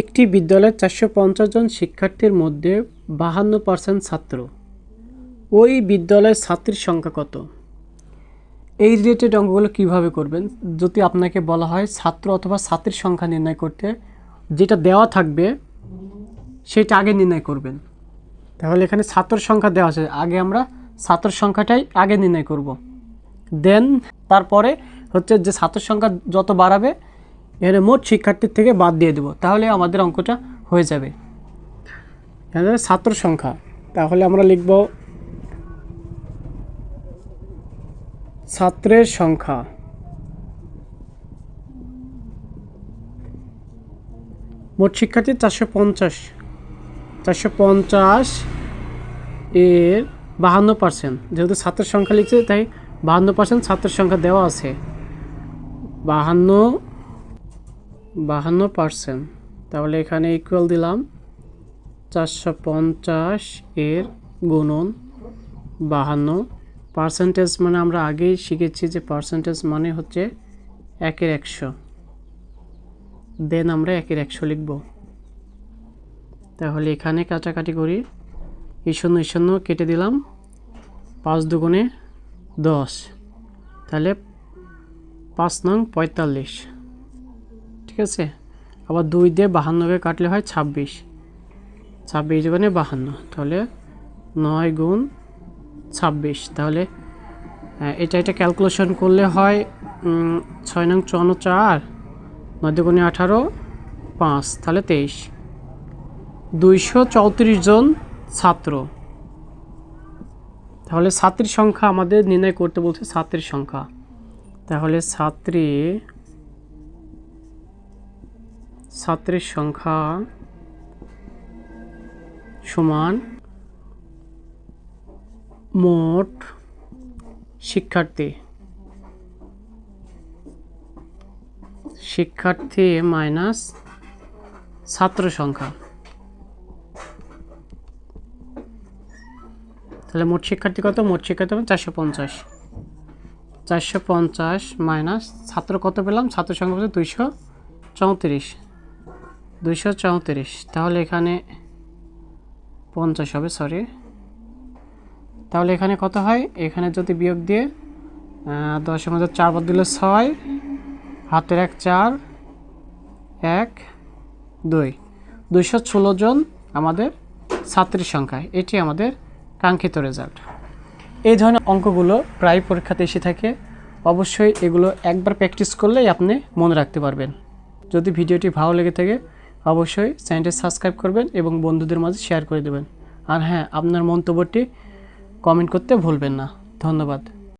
একটি বিদ্যালয়ের চারশো পঞ্চাশ জন শিক্ষার্থীর মধ্যে বাহান্ন পার্সেন্ট ছাত্র। ওই বিদ্যালয়ের ছাত্রীর সংখ্যা কত? এই রিলেটেড অঙ্কগুলো কীভাবে করবেন? যদি আপনাকে বলা হয় ছাত্র অথবা ছাত্রীর সংখ্যা নির্ণয় করতে, যেটা দেওয়া থাকবে, সেটা আগে নির্ণয় করবেন। তাহলে এখানে ছাত্র সংখ্যা দেওয়া আছে। আগে আমরা ছাত্র সংখ্যাটাই আগে নির্ণয় করব। দেন তারপরে হচ্ছে যে ছাত্র সংখ্যা যত বাড়াবে এখানে মোট শিক্ষার্থীর থেকে বাদ দিয়ে দেবো। তাহলে আমাদের অঙ্কটা হয়ে যাবে। ছাত্র সংখ্যা। তাহলে আমরা লিখব ছাত্রের সংখ্যা। মোট শিক্ষার্থী চারশো পঞ্চাশ। চারশো পঞ্চাশ এর বাহান্ন পার্সেন্ট। যেহেতু ছাত্রের সংখ্যা লিখছে, তাই বাহান্ন পার্সেন্ট ছাত্রের সংখ্যা দেওয়া আছে। বাহান্ন বাহান্ন পার্সেন্ট। তাহলে এখানে ইকুয়াল দিলাম চারশো পঞ্চাশ এর গুণন বাহান্ন। পার্সেন্টেজ মানে আমরা আগেই শিখেছি যে পার্সেন্টেজ মানে হচ্ছে একের একশো। দেন আমরা একের একশো লিখব। তাহলে এখানে কাটাকাটি করি। এই শূন্য এই শূন্য কেটে দিলাম পাঁচ দুগুণে দশ। তাহলে পাঁচ নং পঁয়তাল্লিশ। ঠিক আছে? আবার দুই দিয়ে বাহান্নকে কাটলে হয় ছাব্বিশ। ছাব্বিশ দুগুণে বাহান্ন, তাহলে নয় গুণ ছাব্বিশ। তাহলে এটা এটা ক্যালকুলেশন করলে হয় ছয় নং চুয়ান্ন চার, নয় দুগুণে আঠারো, পাঁচ, তাহলে তেইশ। দুইশো চৌত্রিশ জন ছাত্র। তাহলে ছাত্রীর সংখ্যা আমাদের নির্ণয় করতে বলছে ছাত্রীর সংখ্যা। তাহলে ছাত্রী ছাত্রীর সংখ্যা সমান মোট শিক্ষার্থী। শিক্ষার্থী মাইনাস ছাত্র সংখ্যা। তাহলে মোট শিক্ষার্থী কত? মোট শিক্ষার্থী চারশো পঞ্চাশ। চারশো পঞ্চাশ মাইনাস ছাত্র কত পেলাম? ছাত্র সংখ্যা হচ্ছে দুইশো চৌত্রিশ। দুইশো চৌত্রিশ। তাহলে এখানে পঞ্চাশ হবে সরি তাহলে এখানে কত হয়? এখানে যদি বিয়োগ দিয়ে দশের মধ্যে চার বাদ দিলে ছয়, হাতের এক চার, এক, দুই। দুইশো ষোলো জন আমাদের ছাত্রীর সংখ্যা, এটি আমাদের কাঙ্ক্ষিত রেজাল্ট এই ধরনের অঙ্কগুলো প্রায় পরীক্ষাতে এসে থাকে। অবশ্যই এগুলো একবার প্র্যাকটিস করলেই আপনি মনে রাখতে পারবেন। যদি ভিডিওটি ভালো লেগে থাকে অবশ্যই চ্যানেলটি সাবস্ক্রাইব করবেন এবং বন্ধুদের মাঝে শেয়ার করে দেবেন। আর হ্যাঁ আপনার মন্তব্যটি কমেন্ট করতে ভুলবেন না। ধন্যবাদ।